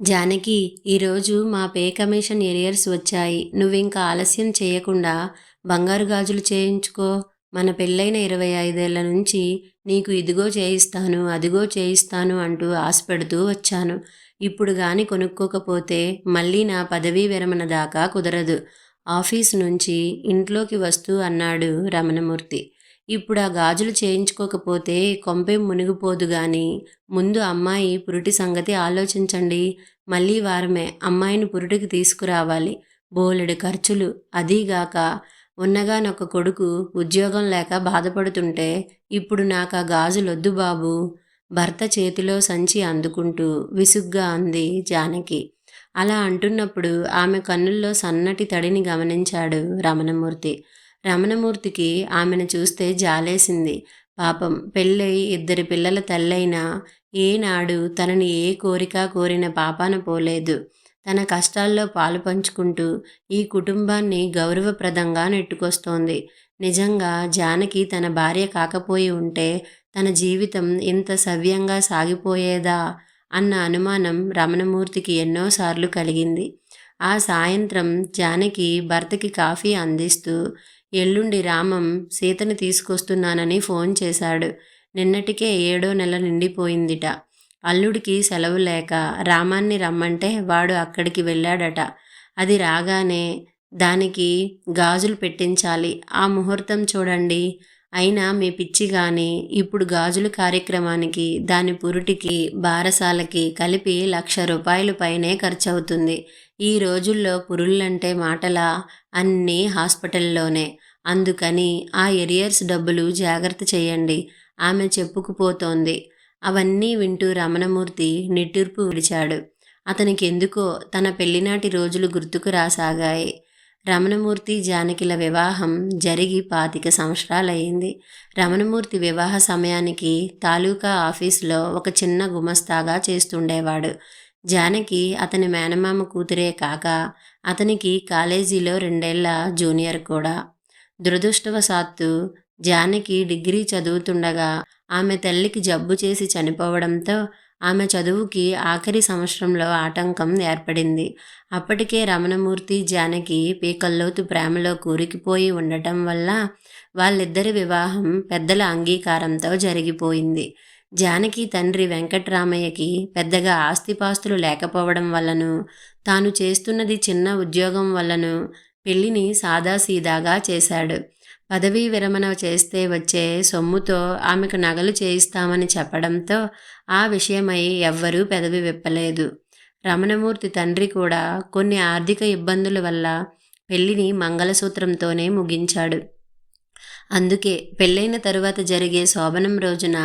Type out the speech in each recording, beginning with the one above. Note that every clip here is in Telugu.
జానకి ఈరోజు మా పే కమిషన్ ఎరియర్స్ వచ్చాయి. నువ్వింకా ఆలస్యం చేయకుండా బంగారు గాజులు చేయించుకో. మన పెళ్ళైన ఇరవై ఐదేళ్ళ నుంచి నీకు ఇదిగో చేయిస్తాను అదిగో చేయిస్తాను అంటూ ఆశపెడుతూ వచ్చాను. ఇప్పుడు గాని కొనుక్కోకపోతే మళ్ళీ నా పదవీ విరమణ దాకా కుదరదు. ఆఫీస్ నుంచి ఇంట్లోకి వస్తూ అన్నాడు రమణమూర్తి. ఇప్పుడు ఆ గాజులు చేయించుకోకపోతే కొంపే మునిగిపోదు గాని ముందు అమ్మాయి పురుటి సంగతి ఆలోచించండి. మళ్ళీ వారమే అమ్మాయిని పురుటికి తీసుకురావాలి. బోలెడు ఖర్చులు. అదీగాక ఉన్నగానొక కొడుకు ఉద్యోగం లేక బాధపడుతుంటే ఇప్పుడు నాకు ఆ గాజులొద్దు బాబు. భర్త చేతిలో సంచి అందుకుంటూ విసుగ్గా అంది జానకి. అలా అంటున్నప్పుడు ఆమె కన్నుల్లో సన్నటి తడిని గమనించాడు రమణమూర్తి. రమణమూర్తికి ఆమెను చూస్తే జాలేసింది. పాపం పెళ్ళై ఇద్దరి పిల్లల తల్లైనా ఏనాడు తనని ఏ కోరిక కోరిన పాపాన పోలేదు. తన కష్టాల్లో పాలు పంచుకుంటూ ఈ కుటుంబాన్ని గౌరవప్రదంగా నెట్టుకొస్తోంది. నిజంగా జానకి తన భార్య కాకపోయి ఉంటే తన జీవితం ఇంత సవ్యంగా సాగిపోయేదా అన్న అనుమానం రమణమూర్తికి ఎన్నోసార్లు కలిగింది. ఆ సాయంత్రం జానకి భర్తకి కాఫీ అందిస్తూ ఎల్లుండి రామం సీతని తీసుకొస్తున్నానని ఫోన్ చేశాడు. నిన్నటికే ఏడో నెల నిండిపోయిందిట. అల్లుడికి సెలవు లేక రామాన్ని రమ్మంటే వాడు అక్కడికి వెళ్ళాడట. అది రాగానే దానికి గాజులు పెట్టించాలి. ఆ ముహూర్తం చూడండి. అయినా మీ పిచ్చి కానీ ఇప్పుడు గాజుల కార్యక్రమానికి దాని పురుటికి బారసాలకి కలిపి లక్ష రూపాయలు పైనే ఖర్చవుతుంది. ఈ రోజుల్లో పురుళ్ళంటే మాటలా అన్నీ హాస్పిటల్లోనే. అందుకని ఆ ఎరియర్స్ డబ్బులు జాగ్రత్త చేయండి. ఆమె చెప్పుకుపోతోంది. అవన్నీ వింటూ రమణమూర్తి నిట్టూర్పు విడిచాడు. అతనికి ఎందుకో తన పెళ్ళినాటి రోజులు గుర్తుకు రాసాగాయి. రమణమూర్తి జానకిల వివాహం జరిగి పాతిక సంవత్సరాలయ్యింది. రమణమూర్తి వివాహ సమయానికి తాలూకా ఆఫీసులో ఒక చిన్న గుమస్తాగా చేస్తుండేవాడు. జానకి అతని మేనమామ కూతురే కాక అతనికి కాలేజీలో రెండేళ్ళ జూనియర్ కూడా. దురదృష్టవశాత్తు జానకి డిగ్రీ చదువుతుండగా ఆమె తల్లికి జబ్బు చేసి చనిపోవడంతో ఆమె చదువుకి ఆఖరి సంవత్సరంలో ఆటంకం ఏర్పడింది. అప్పటికే రమణమూర్తి జానకి పీకల్లోతు ప్రేమలో కూరికిపోయి ఉండటం వల్ల వాళ్ళిద్దరి వివాహం పెద్దల అంగీకారంతో జరిగిపోయింది. జానకి తండ్రి వెంకట్రామయ్యకి పెద్దగా ఆస్తిపాస్తులు లేకపోవడం వల్లను తాను చేస్తున్నది చిన్న ఉద్యోగం వల్లను పెళ్ళిని సాదాసీదాగా చేశాడు. పదవీ విరమణ చేస్తే వచ్చే సొమ్ముతో ఆమెకు నగలు చేయిస్తామని చెప్పడంతో ఆ విషయమై ఎవ్వరూ పెదవి విప్పలేదు. రమణమూర్తి తండ్రి కూడా కొన్ని ఆర్థిక ఇబ్బందుల వల్ల పెళ్ళిని మంగళసూత్రంతోనే ముగించాడు. అందుకే పెళ్ళైన తరువాత జరిగే శోభనం రోజున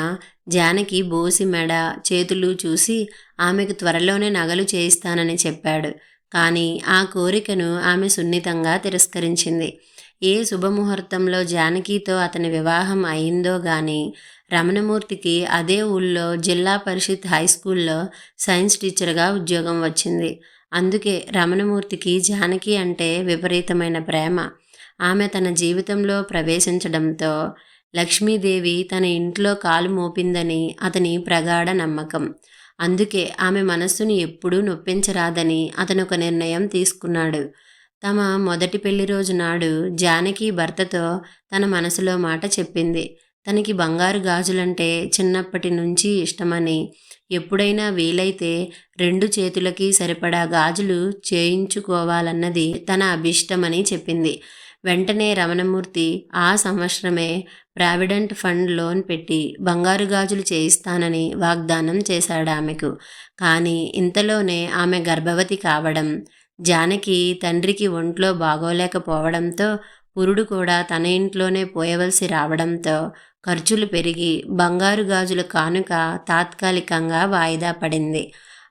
జానకి బోసి మెడ చేతులు చూసి ఆమెకు త్వరలోనే నగలు చేయిస్తానని చెప్పాడు. కానీ ఆ కోరికను ఆమె సున్నితంగా తిరస్కరించింది. ఏ శుభముహూర్తంలో జానకితో అతని వివాహం అయిందో గాని రమణమూర్తికి అదే ఊళ్ళో జిల్లా పరిషత్ హై స్కూల్లో సైన్స్ టీచర్గా ఉద్యోగం వచ్చింది. అందుకే రమణమూర్తికి జానకి అంటే విపరీతమైన ప్రేమ. ఆమె తన జీవితంలో ప్రవేశించడంతో లక్ష్మీదేవి తన ఇంట్లో కాలు మోపిందని అతని ప్రగాఢ నమ్మకం. అందుకే ఆమె మనస్సును ఎప్పుడూ నొప్పించరాదని అతను ఒక నిర్ణయం తీసుకున్నాడు. తమ మొదటి పెళ్ళి రోజు నాడు జానకి భర్తతో తన మనసులో మాట చెప్పింది. తనకి బంగారు గాజులంటే చిన్నప్పటి నుంచి ఇష్టమని. ఎప్పుడైనా వీలైతే రెండు చేతులకి సరిపడా గాజులు చేయించుకోవాలన్నది తన అభిష్టమని చెప్పింది. వెంటనే రమణమూర్తి ఆ సంవత్సరమే ప్రావిడెంట్ ఫండ్ లోన్ పెట్టి బంగారు గాజులు చేయిస్తానని వాగ్దానం చేశాడు ఆమెకు కానీ ఇంతలోనే ఆమె గర్భవతి కావడం జానకి తండ్రికి ఒంట్లో బాగోలేకపోవడంతో పురుడు కూడా తన ఇంట్లోనే పోయవలసి రావడంతో ఖర్చులు పెరిగి బంగారు గాజుల కానుక తాత్కాలికంగా వాయిదా పడింది.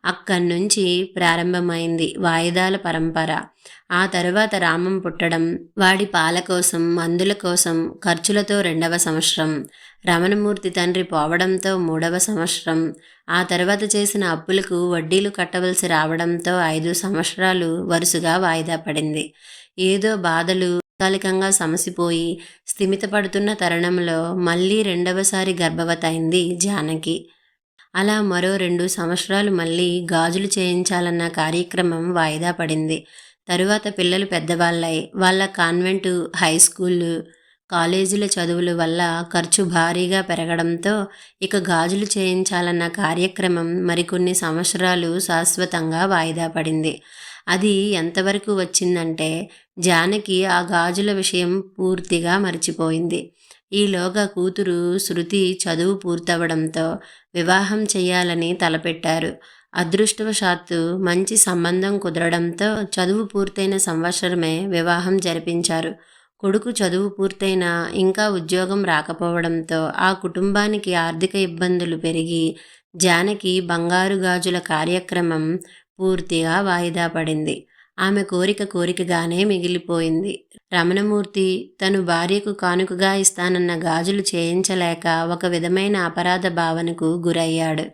అక్కడి నుంచి ప్రారంభమైంది వాయిదాల పరంపర. ఆ తరువాత రామం పుట్టడం వాడి పాల కోసం మందుల కోసం ఖర్చులతో రెండవ సంవత్సరం రమణమూర్తి తండ్రి పోవడంతో మూడవ సంవత్సరం ఆ తర్వాత చేసిన అప్పులకు వడ్డీలు కట్టవలసి రావడంతో ఐదు సంవత్సరాలు వరుసగా వాయిదా పడింది. ఏదో బాధలు తాత్కాలికంగా సమసిపోయి స్థిమితపడుతున్న తరుణంలో మళ్ళీ రెండవసారి గర్భవతైంది జానకి. అలా మరో రెండు సంవత్సరాలు మళ్ళీ గాజులు చేయించాలన్న కార్యక్రమం వాయిదా పడింది. తరువాత పిల్లలు పెద్దవాళ్ళై వాళ్ళ కాన్వెంటు హై స్కూళ్ళు కాలేజీల చదువుల వల్ల ఖర్చు భారీగా పెరగడంతో ఇక గాజులు చేయించాలన్న కార్యక్రమం మరికొన్ని సంవత్సరాలు శాశ్వతంగా వాయిదా పడింది. అది ఎంతవరకు వచ్చిందంటే జానకి ఆ గాజుల విషయం పూర్తిగా మర్చిపోయింది. ఈలోగా కూతురు శృతి చదువు పూర్తవడంతో వివాహం చేయాలని తలపెట్టారు. అదృష్టవశాత్తు మంచి సంబంధం కుదరడంతో చదువు పూర్తయిన సంవత్సరమే వివాహం జరిపించారు. కొడుకు చదువు పూర్తయినా ఇంకా ఉద్యోగం రాకపోవడంతో ఆ కుటుంబానికి ఆర్థిక ఇబ్బందులు పెరిగి జానకి బంగారు గాజుల కార్యక్రమం పూర్తిగా వాయిదా పడింది. ఆమె కోరిక కోరికగానే మిగిలిపోయింది. రమణమూర్తి తను భార్యకు కానుకగా ఇస్తానన్న గాజులు చేయించలేక ఒక విధమైన అపరాధ భావనకు గురయ్యాడు.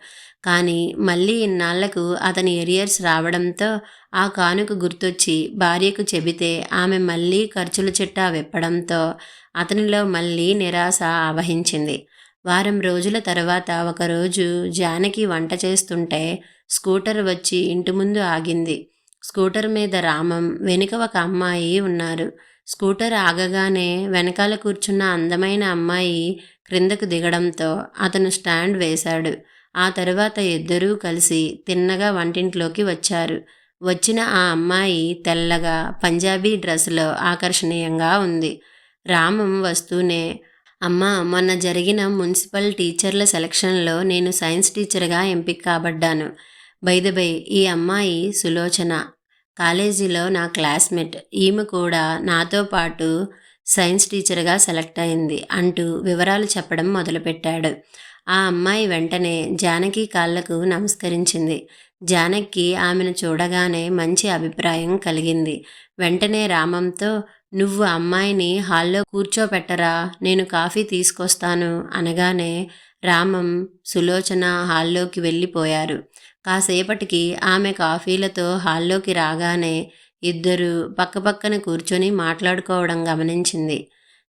కానీ మళ్ళీ ఇన్నాళ్ళకు అతని ఎరియర్స్ రావడంతో ఆ కానుక గుర్తొచ్చి భార్యకు చెబితే ఆమె మళ్ళీ ఖర్చుల చిట్టా విప్పడంతో అతనిలో మళ్ళీ నిరాశ ఆవహించింది. వారం రోజుల తర్వాత ఒకరోజు జానకి వంట చేస్తుంటే స్కూటర్ వచ్చి ఇంటి ముందు ఆగింది. స్కూటర్ మీద రామం వెనుక ఒక అమ్మాయి ఉన్నారు. స్కూటర్ ఆగగానే వెనకాల కూర్చున్న అందమైన అమ్మాయి క్రిందకు దిగడంతో అతను స్టాండ్ వేశాడు. ఆ తరువాత ఇద్దరూ కలిసి తిన్నగా వంటింట్లోకి వచ్చారు. వచ్చిన ఆ అమ్మాయి తెల్లగా పంజాబీ డ్రెస్లో ఆకర్షణీయంగా ఉంది. రామం వస్తూనే అమ్మ మొన్న జరిగిన మున్సిపల్ టీచర్ల సెలక్షన్లో నేను సైన్స్ టీచర్గా ఎంపిక కాబడ్డాను. బై ఈ అమ్మాయి సులోచన. కాలేజీలో నా క్లాస్మేట్. ఈమె కూడా నాతో పాటు సైన్స్ టీచర్గా సెలెక్ట్ అయింది అంటూ వివరాలు చెప్పడం మొదలుపెట్టాడు. ఆ అమ్మాయి వెంటనే జానకి కాళ్ళకు నమస్కరించింది. జానకి ఆమెను చూడగానే మంచి అభిప్రాయం కలిగింది. వెంటనే రామంతో నువ్వు అమ్మాయిని హాల్లో కూర్చోపెట్టరా నేను కాఫీ తీసుకొస్తాను అనగానే రామం సులోచన హాల్లోకి వెళ్ళిపోయారు. కాసేపటికి ఆమె కాఫీలతో హాల్లోకి రాగానే ఇద్దరు పక్కపక్కన కూర్చొని మాట్లాడుకోవడం గమనించింది.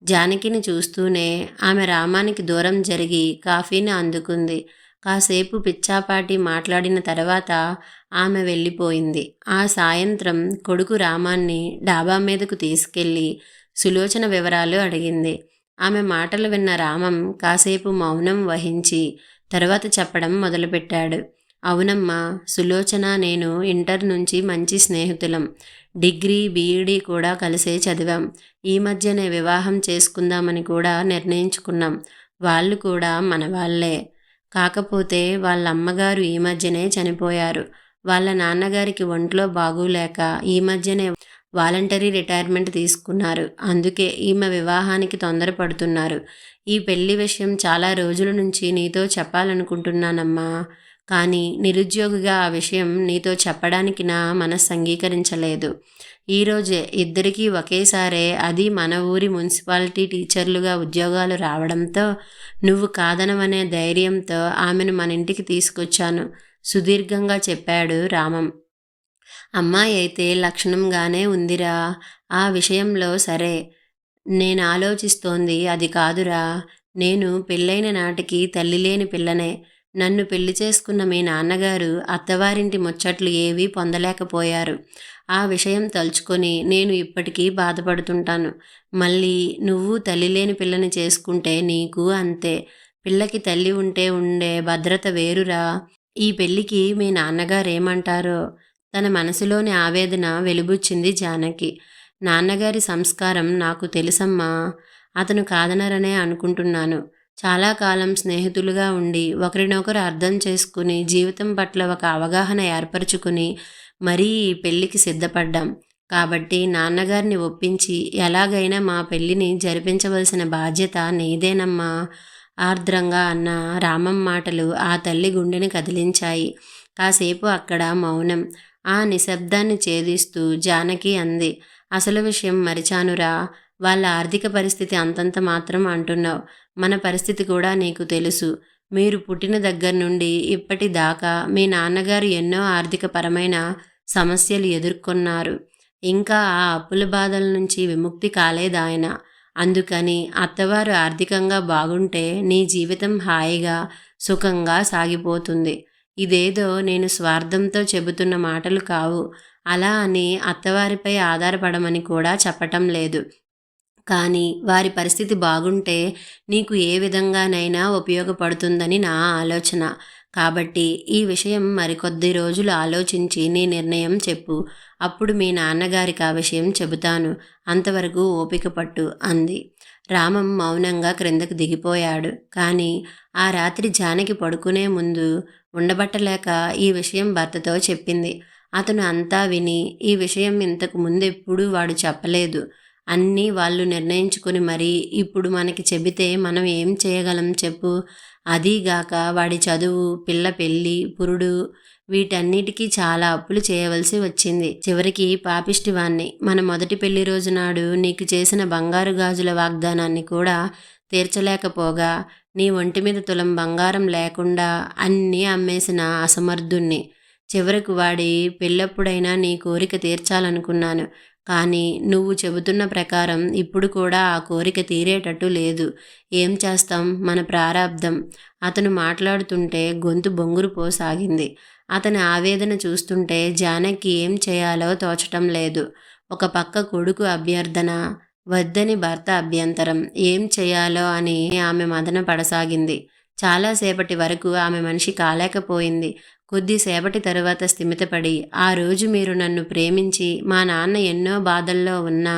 జానకిని చూస్తూనే ఆమె రామానికి దూరం జరిగి కాఫీని అందుకుంది. కాసేపు పిచ్చాపాటి మాట్లాడిన తర్వాత ఆమె వెళ్ళిపోయింది. ఆ సాయంత్రం కొడుకు రామాన్ని డాబా మీదకు తీసుకెళ్ళి సులోచన వివరాలు అడిగింది. ఆమె మాటలు విన్న రామం కాసేపు మౌనం వహించి తర్వాత చెప్పడం మొదలుపెట్టాడు. అవునమ్మా సులోచన నేను ఇంటర్ నుంచి మంచి స్నేహితులం. డిగ్రీ బీఈడీ కూడా కలిసే చదివాం. ఈ మధ్యనే వివాహం చేసుకుందామని కూడా నిర్ణయించుకున్నాం. వాళ్ళు కూడా మన వాళ్ళే. కాకపోతే వాళ్ళ అమ్మగారు ఈ మధ్యనే చనిపోయారు. వాళ్ళ నాన్నగారికి ఒంట్లో బాగోలేక ఈ మధ్యనే వాలంటరీ రిటైర్మెంట్ తీసుకున్నారు. అందుకే ఈమె వివాహానికి తొందరపడుతున్నారు. ఈ పెళ్ళి విషయం చాలా రోజుల నుంచి నీతో చెప్పాలనుకుంటున్నానమ్మా. కానీ నిరుద్యోగిగా ఆ విషయం నీతో చెప్పడానికి నా మనస్సు అంగీకరించలేదు. ఈరోజే ఇద్దరికీ ఒకేసారే అది మన ఊరి మున్సిపాలిటీ టీచర్లుగా ఉద్యోగాలు రావడంతో నువ్వు కాదనవనే ధైర్యంతో ఆమెను మన ఇంటికి తీసుకొచ్చాను సుదీర్ఘంగా చెప్పాడు రామం. అమ్మాయి అయితే లక్షణంగానే ఉందిరా ఆ విషయంలో సరే నేను ఆలోచిస్తోంది అది కాదురా నేను పెళ్ళైన నాటికి తల్లి లేని పిల్లనే నన్ను పెళ్ళి చేసుకున్న మీ నాన్నగారు అత్తవారింటి ముచ్చట్లు ఏవీ పొందలేకపోయారు. ఆ విషయం తలుచుకొని నేను ఇప్పటికీ బాధపడుతుంటాను. మళ్ళీ నువ్వు తల్లి లేని పిల్లని చేసుకుంటే నీకు అంతే. పిల్లకి తల్లి ఉంటే ఉండే భద్రత వేరురా. ఈ పెళ్ళికి మీ నాన్నగారు ఏమంటారో? తన మనసులోని ఆవేదన వెలుబుచ్చింది జానకి. నాన్నగారి సంస్కారం నాకు తెలుసమ్మా. అతను కాదనరనే అనుకుంటున్నాను. చాలా కాలం స్నేహితులుగా ఉండి ఒకరినొకరు అర్థం చేసుకుని జీవితం పట్ల ఒక అవగాహన ఏర్పరచుకుని మరీ ఈ పెళ్ళికి సిద్ధపడ్డాం. కాబట్టి నాన్నగారిని ఒప్పించి ఎలాగైనా మా పెళ్ళిని జరిపించవలసిన బాధ్యత నీదేనమ్మా ఆర్ద్రంగా అన్న రామం మాటలు ఆ తల్లి గుండెని కదిలించాయి. కాసేపు అక్కడ మౌనం. ఆ నిశ్శబ్దాన్ని ఛేదిస్తూ జానకి అంది అసలు విషయం మరిచానురా. వాళ్ళ ఆర్థిక పరిస్థితి అంతంత మాత్రం అంటున్నావు. మన పరిస్థితి కూడా నీకు తెలుసు. మీరు పుట్టిన దగ్గర నుండి ఇప్పటిదాకా మీ నాన్నగారు ఎన్నో ఆర్థికపరమైన సమస్యలు ఎదుర్కొన్నారు. ఇంకా ఆ అప్పుల బాధల నుంచి విముక్తి కాలేదాయన అందుకని అత్తవారు ఆర్థికంగా బాగుంటే నీ జీవితం హాయిగా సుఖంగా సాగిపోతుంది. ఇదేదో నేను స్వార్థంతో చెబుతున్న మాటలు కావు. అలా అని అత్తవారిపై ఆధారపడమని కూడా చెప్పటం లేదు. కానీ వారి పరిస్థితి బాగుంటే నీకు ఏ విధంగానైనా ఉపయోగపడుతుందని నా ఆలోచన. కాబట్టి ఈ విషయం మరికొద్ది రోజులు ఆలోచించి నీ నిర్ణయం చెప్పు. అప్పుడు మీ నాన్నగారికి ఆ విషయం చెబుతాను. అంతవరకు ఓపిక పట్టు అంది. రామం మౌనంగా క్రిందకు దిగిపోయాడు. కానీ ఆ రాత్రి జానకి పడుకునే ముందు ఉండబట్టలేక ఈ విషయం భర్తతో చెప్పింది. అతను అంతా విని ఈ విషయం ఇంతకు ముందెప్పుడూ వాడు చెప్పలేదు. అన్నీ వాళ్ళు నిర్ణయించుకుని మరీ ఇప్పుడు మనకి చెబితే మనం ఏం చేయగలం చెప్పు. అదీగాక వాడి చదువు పిల్ల పెళ్ళి పురుడు వీటన్నిటికీ చాలా అప్పులు చేయవలసి వచ్చింది. చివరికి పాపిష్టివాణ్ణి. మన మొదటి పెళ్ళి రోజు నాడు నీకు చేసిన బంగారు గాజుల వాగ్దానాన్ని కూడా తీర్చలేకపోగా నీ ఒంటి మీద తులం బంగారం లేకుండా అన్నీ అమ్మేసిన అసమర్థుణ్ణి. చివరకు వాడి పెళ్ళప్పుడైనా నీ కోరిక తీర్చాలనుకున్నాను. కానీ నువ్వు చెబుతున్న ప్రకారం ఇప్పుడు కూడా ఆ కోరిక తీరేటట్టు లేదు. ఏం చేస్తాం? మన ప్రారాబ్ధం అతను మాట్లాడుతుంటే గొంతు బొంగురు పోసాగింది. అతని ఆవేదన చూస్తుంటే జానకి ఏం చేయాలో తోచటం లేదు. ఒక పక్క కొడుకు అభ్యర్థన వద్దని భర్త అభ్యంతరం. ఏం చేయాలో అని ఆమె మదన పడసాగింది. చాలాసేపటి వరకు ఆమె మనిషి కాలేకపోయింది. కొద్దిసేపటి తరువాత స్థిమితపడి ఆ రోజు మీరు నన్ను ప్రేమించి మా నాన్న ఎన్నో బాధల్లో ఉన్నా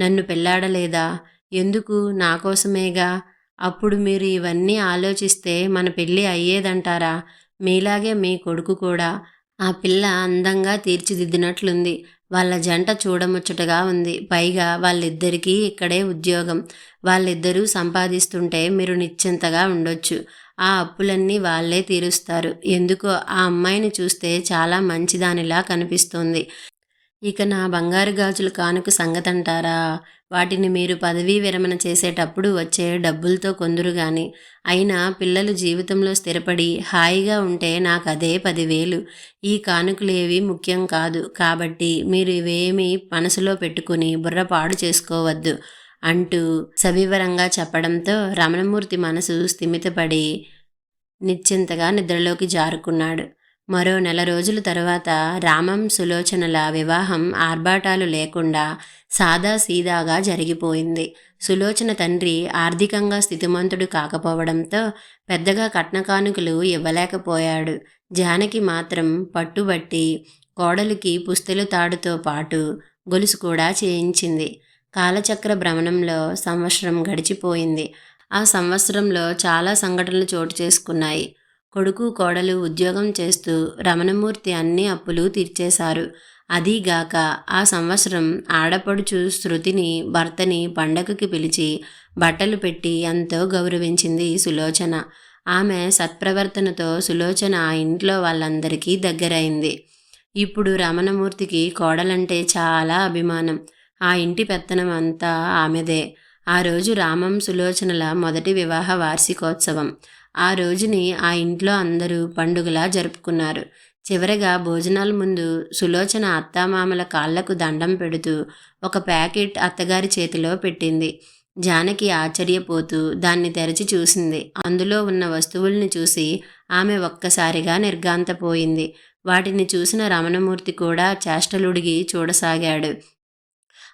నన్ను పెళ్ళాడలేదా? ఎందుకు? నా కోసమేగా? అప్పుడు మీరు ఇవన్నీ ఆలోచిస్తే మన పెళ్ళి అయ్యేదంటారా? మీలాగే మీ కొడుకు కూడా. ఆ పిల్ల అందంగా తీర్చిదిద్దినట్లుంది. వాళ్ళ జంట చూడముచ్చటగా ఉంది. పైగా వాళ్ళిద్దరికీ ఇక్కడే ఉద్యోగం. వాళ్ళిద్దరూ సంపాదిస్తుంటే మీరు నిశ్చింతగా ఉండొచ్చు. ఆ అప్పులన్నీ వాళ్ళే తీరుస్తారు. ఎందుకో ఆ అమ్మాయిని చూస్తే చాలా మంచిదానిలా కనిపిస్తోంది. ఇక నా బంగారు గాజుల కానుక సంగతంటారా? వాటిని మీరు పదవీ విరమణ చేసేటప్పుడు వచ్చే డబ్బులతో కొందరు గాని. అయినా పిల్లలు జీవితంలో స్థిరపడి హాయిగా ఉంటే నాకు అదే పదివేలు. ఈ కానుకలేవి ముఖ్యం కాదు. కాబట్టి మీరు ఇవేమీ మనసులో పెట్టుకుని బుర్రపాడు చేసుకోవద్దు. అంటూ సవివరంగా చెప్పడంతో రమణమూర్తి మనసు స్థిమితపడి నిశ్చింతగా నిద్రలోకి జారుకున్నాడు. మరో నెల రోజుల తర్వాత రామం సులోచనల వివాహం ఆర్భాటాలు లేకుండా సాదా సీదాగా జరిగిపోయింది. సులోచన తండ్రి ఆర్థికంగా స్థితిమంతుడు కాకపోవడంతో పెద్దగా కట్నకానుకలు ఇవ్వలేకపోయాడు. జానకి మాత్రం పట్టుబట్టి కోడలికి పుస్తెలు తాడుతో పాటు గొలుసు కూడా చేయించింది. కాలచక్ర భ్రమణంలో సంవత్సరం గడిచిపోయింది. ఆ సంవత్సరంలో చాలా సంఘటనలు చోటు చేసుకున్నాయి. కొడుకు కోడలు ఉద్యోగం చేస్తూ రమణమూర్తి అన్ని అప్పులు తీర్చేశారు. అదీగాక ఆ సంవత్సరం ఆడపడుచు శృతిని భర్తని పండగకి పిలిచి బట్టలు పెట్టి ఎంతో గౌరవించింది సులోచన. ఆమె సత్ప్రవర్తనతో సులోచన ఆ ఇంట్లో వాళ్ళందరికీ దగ్గరైంది. ఇప్పుడు రమణమూర్తికి కోడలంటే చాలా అభిమానం. ఆ ఇంటి పెత్తనం అంతా ఆమెదే. ఆ రోజు రామం సులోచనల మొదటి వివాహ వార్షికోత్సవం. ఆ రోజుని ఆ ఇంట్లో అందరూ పండుగలా జరుపుకున్నారు. చివరగా భోజనాల ముందు సులోచన అత్తామామల కాళ్ళకు దండం పెడుతూ ఒక ప్యాకెట్ అత్తగారి చేతిలో పెట్టింది. జానకి ఆశ్చర్యపోతూ దాన్ని తెరచి చూసింది. అందులో ఉన్న వస్తువుల్ని చూసి ఆమె ఒక్కసారిగా నిర్గాంతపోయింది వాటిని చూసిన రమణమూర్తి కూడా చేష్టలుడిగి చూడసాగాడు.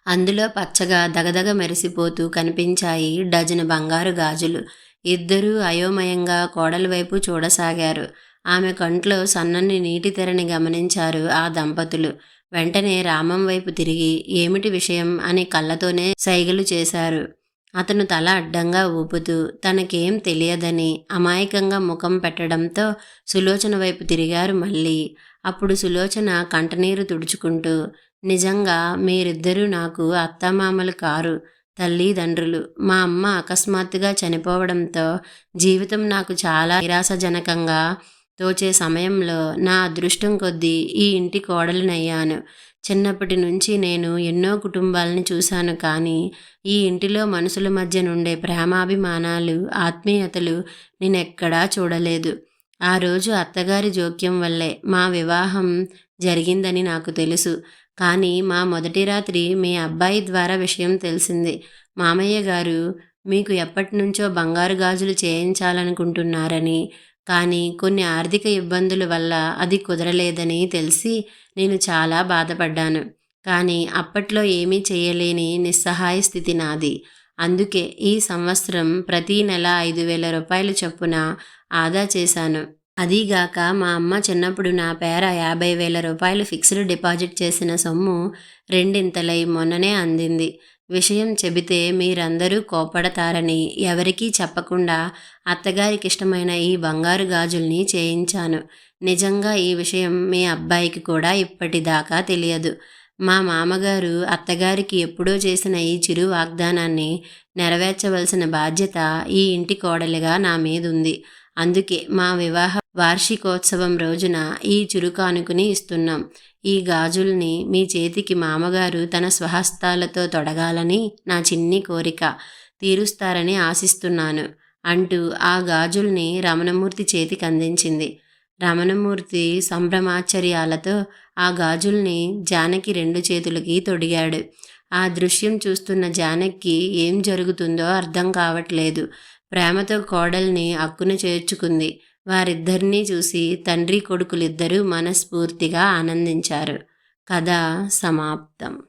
అందులో పచ్చగా దగదగ మెరిసిపోతూ కనిపించాయి డజను బంగారు గాజులు. ఇద్దరూ అయోమయంగా కోడల వైపు చూడసాగారు. ఆమె కంట్లో సన్నని నీటి తెరని గమనించారు ఆ దంపతులు. వెంటనే రామం వైపు తిరిగి ఏమిటి విషయం? అని కళ్ళతోనే సైగలు చేశారు. అతను తల అడ్డంగా ఊపుతూ తనకేం తెలియదని అమాయకంగా ముఖం పెట్టడంతో సులోచన వైపు తిరిగారు మళ్ళీ. అప్పుడు సులోచన కంటనీరు తుడుచుకుంటూ నిజంగా మీరిద్దరూ నాకు అత్తమామలు కారు తల్లిదండ్రులు మా అమ్మ అకస్మాత్తుగా చనిపోవడంతో జీవితం నాకు చాలా నిరాశజనకంగా తోచే సమయంలో నా అదృష్టం కొద్దీ ఈ ఇంటి కోడలినయ్యాను. చిన్నప్పటి నుంచి నేను ఎన్నో కుటుంబాలని చూశాను కానీ ఈ ఇంటిలో మనుషుల మధ్య నుండే ప్రేమాభిమానాలు ఆత్మీయతలు నేనెక్కడా చూడలేదు. ఆ రోజు అత్తగారి జోక్యం వల్లే మా వివాహం జరిగిందని నాకు తెలుసు. కానీ మా మొదటి రాత్రి మీ అబ్బాయి ద్వారా విషయం తెలిసింది. మామయ్య గారు మీకు ఎప్పటి నుంచో బంగారు గాజులు చేయించాలనుకుంటున్నారని కానీ కొన్ని ఆర్థిక ఇబ్బందుల వల్ల అది కుదరలేదని తెలిసి నేను చాలా బాధపడ్డాను. కానీ అప్పట్లో ఏమీ చేయలేని నిస్సహాయ స్థితి నాది. అందుకే ఈ సంవత్సరం ప్రతీ నెల ఐదు వేల రూపాయల చొప్పున ఆదా చేశాను. అదీగాక మా అమ్మ చిన్నప్పుడు నా పేర యాభై వేల రూపాయలు ఫిక్స్డ్ డిపాజిట్ చేసిన సొమ్ము రెండింతలై మొన్ననే అందింది. విషయం చెబితే మీరందరూ కోపడతారని ఎవరికీ చెప్పకుండా అత్తగారికి ఇష్టమైన ఈ బంగారు గాజుల్ని చేయించాను. నిజంగా ఈ విషయం మీ అబ్బాయికి కూడా ఇప్పటిదాకా తెలియదు. మా మామగారు అత్తగారికి ఎప్పుడో చేసిన ఈ చిరు వాగ్దానాన్ని నెరవేర్చవలసిన బాధ్యత ఈ ఇంటి కోడలిగా నా మీదుంది. అందుకే మా వివాహ వార్షికోత్సవం రోజున ఈ చురుకానుకుని ఇస్తున్నాం. ఈ గాజుల్ని మీ చేతికి మామగారు తన స్వహస్తాలతో తొడగాలని నా చిన్ని కోరిక తీరుస్తారని ఆశిస్తున్నాను అంటూ ఆ గాజుల్ని రమణమూర్తి చేతికి అందించింది. రమణమూర్తి సంభ్రమాశ్చర్యాలతో ఆ గాజుల్ని జానకి రెండు చేతులకి తొడిగాడు. ఆ దృశ్యం చూస్తున్న జానక్కి ఏం జరుగుతుందో అర్థం కావట్లేదు. ప్రేమతో కోడల్ని అక్కున చేర్చుకుంది. వారిద్దరినీ చూసి తండ్రి కొడుకులిద్దరూ మనస్ఫూర్తిగా ఆనందించారు. కథ సమాప్తం.